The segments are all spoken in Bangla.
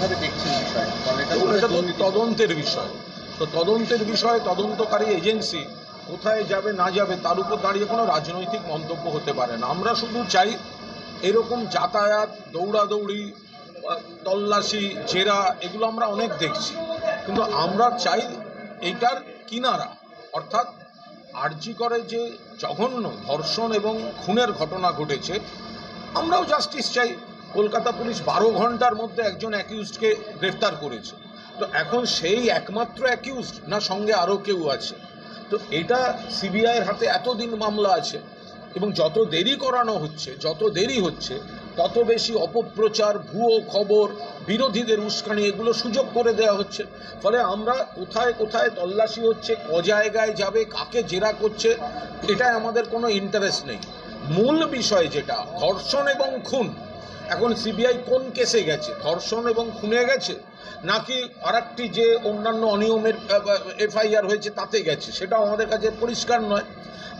কীভাবে দেখছেন বিষয়টা এটা তো তদন্তের বিষয়। তো তদন্তের বিষয়ে তদন্তকারী এজেন্সি কোথায় যাবে না যাবে তার উপর দাঁড়িয়ে কোনো রাজনৈতিক মন্তব্য হতে পারে না। আমরা শুধু চাই এরকম যাতায়াত দৌড়াদৌড়ি তল্লাশি জেরা এগুলো আমরা অনেক দেখছি। কিন্তু আমরা চাই এইটার কিনারা অর্থাৎ আরজি করে যে জঘন্য ধর্ষণ এবং খুনের ঘটনা ঘটেছে আমরাও জাস্টিস চাই। কলকাতা পুলিশ বারো ঘণ্টার মধ্যে একজন অ্যাকিউজডকে গ্রেফতার করেছে। তো এখন সেই একমাত্র অ্যাকিউজড না সঙ্গে আরও কেউ আছে? তো এটা সিবিআইয়ের হাতে এতদিন মামলা আছে এবং যত দেরি করানো হচ্ছে, যত দেরি হচ্ছে, তত বেশি অপপ্রচার, ভুয়ো খবর, বিরোধীদের উস্কানি, এগুলো সুযোগ করে দেওয়া হচ্ছে। ফলে আমরা কোথায় কোথায় তল্লাশি হচ্ছে, ক জায়গায় যাবে, কাকে জেরা করছে, এটাই আমাদের কোনো ইন্টারেস্ট নেই। মূল বিষয় যেটা, ধর্ষণ এবং খুন এখন সিবিআই কোন কেসে গেছে? ধর্ষণ এবং খুনে গেছে? নাকি আরেকটি যে অন্যান্য অনিয়মের এফআইআর হয়েছে তাতে গেছে? সেটাও আমাদের কাছে পরিষ্কার নয়।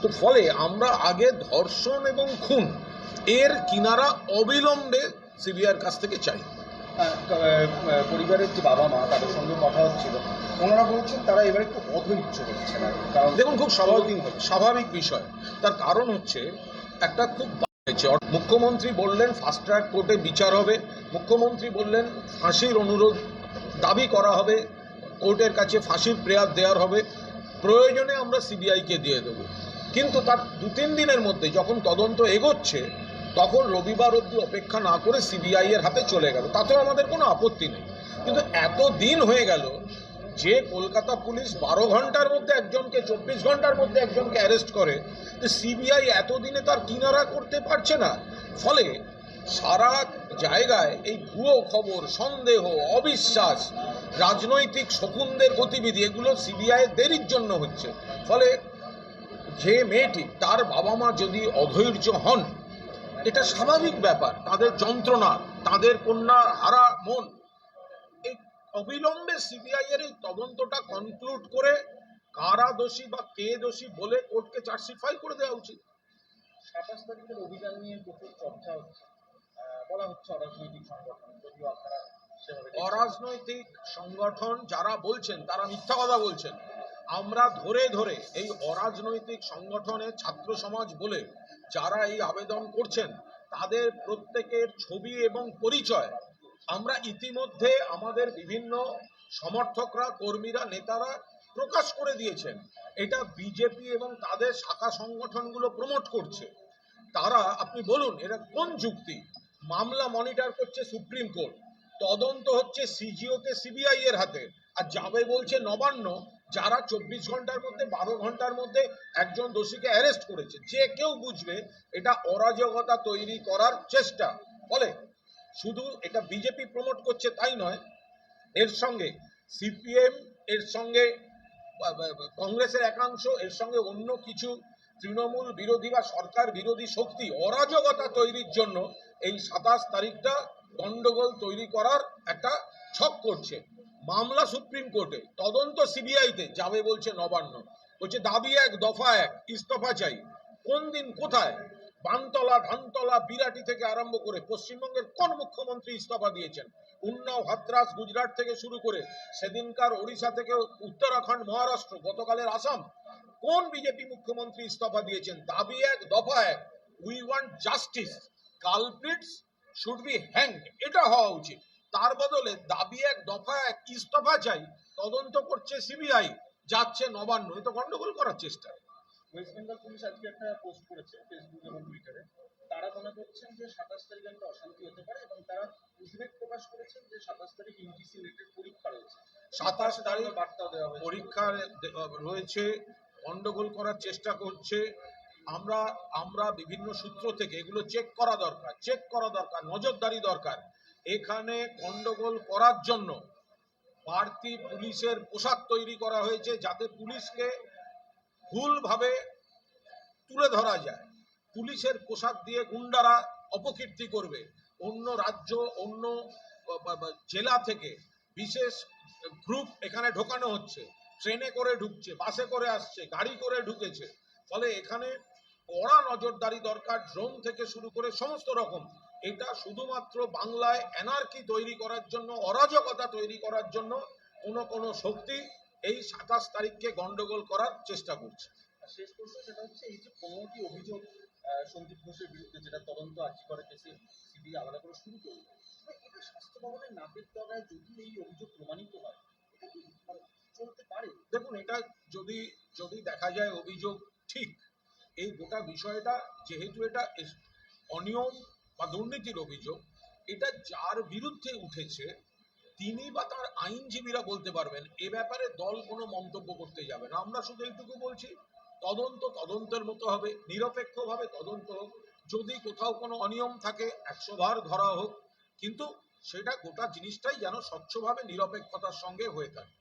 তো ফলে আমরা আগে ধর্ষণ এবং খুন এর কিনারা অবিলম্বে সিবিআইয়ের কাছ থেকে চাই। আহ, পরিবারের যে বাবা মা তাদের সঙ্গে কথা হচ্ছিল। ওনারা বলছেন তারা এবার একটু অধৈর্য আর। কারণ দেখুন খুব স্বাভাবিক স্বাভাবিক বিষয়। তার কারণ হচ্ছে একটা খুব অর- মুখ্যমন্ত্রী বললেন ফাস্ট ট্র্যাক কোর্টে বিচার হবে। মুখ্যমন্ত্রী বললেন, ফাঁসির অনুরোধ দাবি করা হবে। কোর্টের কাছে ফাঁসির প্রেয়ার দেওয়ার হবে। প্রয়োজনে আমরা সিবিআইকে দিয়ে দেবো। কিন্তু তার দু তিন দিনের মধ্যে যখন তদন্ত এগোচ্ছে, তখন রবিবার অবধি অপেক্ষা না করে সিবিআই এর হাতে চলে গেল। তাতেও আমাদের কোনো আপত্তি নেই। কিন্তু এত দিন হয়ে গেল যে কলকাতা পুলিশ বারো ঘণ্টার মধ্যে একজনকে, চব্বিশ ঘণ্টার মধ্যে একজনকে অ্যারেস্ট করে সিবিআই এতদিনে তার কিনারা করতে পারছে না। ফলে সারা জায়গায় এই ভুয়ো খবর, সন্দেহ, অবিশ্বাস, রাজনৈতিক শকুনদের গতিবিধি, এগুলো সিবিআই দেরির জন্য হচ্ছে। ফলে যে মেয়েটি, তার বাবা মা যদি অধৈর্য হন, এটা স্বাভাবিক ব্যাপার। তাদের যন্ত্রণা, তাদের কন্যা হারা মন অবিলম্বে সিবিআই এর এই তদন্তটা কনক্লুড করে কারা দোষী বা কে দোষী বলে কোর্টকে চার্জশিট ফাইল করে দেওয়া উচিত। সাতাশ তারিখের অভিযান নিয়ে প্রচুর চর্চা হচ্ছে। বলা হচ্ছে অরাজনৈতিক সংগঠন যদিও আপনারা। অরাজনৈতিক সংগঠন যারা বলছেন তারা মিথ্যা কথা বলছেন। আমরা ধরে ধরে এই অরাজনৈতিক সংগঠনের ছাত্র সমাজ বলে যারা এই আবেদন করছেন তাদের প্রত্যেকের ছবি এবং পরিচয় আমরা ইতিমধ্যে আমাদের বিভিন্ন সমর্থকরা, কর্মীরা, নেতারা প্রকাশ করে দিয়েছেন। এটা বিজেপি এবং তাদের শাখা সংগঠনগুলো প্রমোট করছে। তারা, আপনি বলুন এটা কোন যুক্তি? মামলা মনিটর করছে সুপ্রিম কোর্ট। তদন্ত হচ্ছে সিজিওতে সিবিআই এর হাতে। আর যাবে বলছে নবান্ন, যারা চব্বিশ ঘণ্টার মধ্যে, বারো ঘণ্টার মধ্যে একজন দোষীকে অ্যারেস্ট করেছে। যে কেউ বুঝবে, এটা অরাজকতা তৈরি করার চেষ্টা। ফলে শুধু এটা বিজেপি প্রমোট করছে তাই নয়, এর সঙ্গে সিপিএম এর সঙ্গে কংগ্রেসের একাংশ, এর সঙ্গে অন্য কিছু তৃণমূল বিরোধী বা সরকার বিরোধী শক্তি, অরাজকতা তৈরির জন্য এই সাতাশ তারিখটা গন্ডগোল তৈরি করার একটা ছক করছে। মামলা সুপ্রিম কোর্টে, তদন্ত সিবিআইতে যাবে বলছে নবান্ন। বলছে দাবি এক, দফা এক, ইস্তফা চাই। কোন দিন, কোথায়? বানতলা, ধানতলা, বিরাটি থেকে আরম্ভ করে পশ্চিমবঙ্গের কোন মুখ্যমন্ত্রী ইস্তফা দিয়েছেন? উন্নাও, হাতরাস, গুজরাট থেকে শুরু করে সেদিনকার ওড়িশা থেকে উত্তরাখণ্ড, মহারাষ্ট্র, গতকালের আসাম, কোন বিজেপি মুখ্যমন্ত্রী ইস্তফা দিয়েছেন? দাবি এক, দফা এক we want justice culprits should be hanged এটা হওয়া উচিত। তার বদলে দাবি এক, দফা এক, ইস্তফা চাই, তদন্ত করছে সিবিআই যাচ্ছে নবান্ন, এ তো গন্ডগোল করার চেষ্টা। ওয়েস্ট বেঙ্গল পুলিশ আজকে একটা পোস্ট করেছে ফেসবুক এবং টুইটারে তারা মনে করছেন যে সাতাশ তারিখ একটা অশান্তি হতে পারে এবং তারা উদ্বেগ প্রকাশ করেছেন যে সাতাশ তারিখ ইউজিসি নেটের পরীক্ষা রয়েছে। সাতাশ তারিখ বার্তা দেওয়া হয়েছে। পরীক্ষা রয়েছে গন্ডগোল করার চেষ্টা করছে। আমরা আমরা বিভিন্ন সূত্র থেকে এগুলো চেক করা দরকার চেক করা দরকার নজরদারি দরকার। এখানে গন্ডগোল করার জন্য বাড়তি পুলিশের পোশাক তৈরি করা হয়েছে যাতে পুলিশকে ভুলভাবে তুলে ধরা যায়। পুলিশের পোশাক দিয়ে গুন্ডারা অপকীর্তি করবে। অন্য রাজ্য, অন্য জেলা থেকে বিশেষ গ্রুপ এখানে ঢোকানো হচ্ছে। ট্রেনে করে ঢুকছে, বাসে করে আসছে, গাড়ি করে ঢুকেছে। ফলে এখানে কড়া নজরদারি দরকার, ড্রোন থেকে শুরু করে সমস্ত রকম। এটা শুধুমাত্র বাংলায় এনার্কি তৈরি করার জন্য, অরাজকতা তৈরি করার জন্য কোনো কোনো শক্তি এই সাতাশ তারিখকে গন্ডগোল করার চেষ্টা করছে। শেষ প্রশ্ন সেটা হচ্ছে এই যে পনেরোটি অভিযোগ সন্দীপ ঘোষের বিরুদ্ধে যেটা তদন্ত আর্জি করে কেসে সিবিআই আলাদা করে শুরু করবে এটা স্বাস্থ্য ভবনের নাকের তলায় যদি এই অভিযোগ প্রমাণিত হয় এটা কি মানে চলতে পারে? দেখুন এটা যদি যদি দেখা যায় অভিযোগ ঠিক এই গোটা বিষয়টা যেহেতু এটা অনিয়ম বা দুর্নীতির অভিযোগ এটা যার বিরুদ্ধে উঠেছে তিনি বা তার আইনজীবীরা বলতে পারবেন, এ ব্যাপারে দল কোনো মন্তব্য করতে যাবে না। আমরা শুধু এইটুকু বলছি, তদন্ত তদন্তের মতো হবে, নিরপেক্ষভাবে তদন্ত হোক। যদি কোথাও কোনো অনিয়ম থাকে, একশো বার ধরা হোক। কিন্তু সেটা গোটা জিনিসটাই যেন স্বচ্ছভাবে নিরপেক্ষতার সঙ্গে হয়ে থাকে।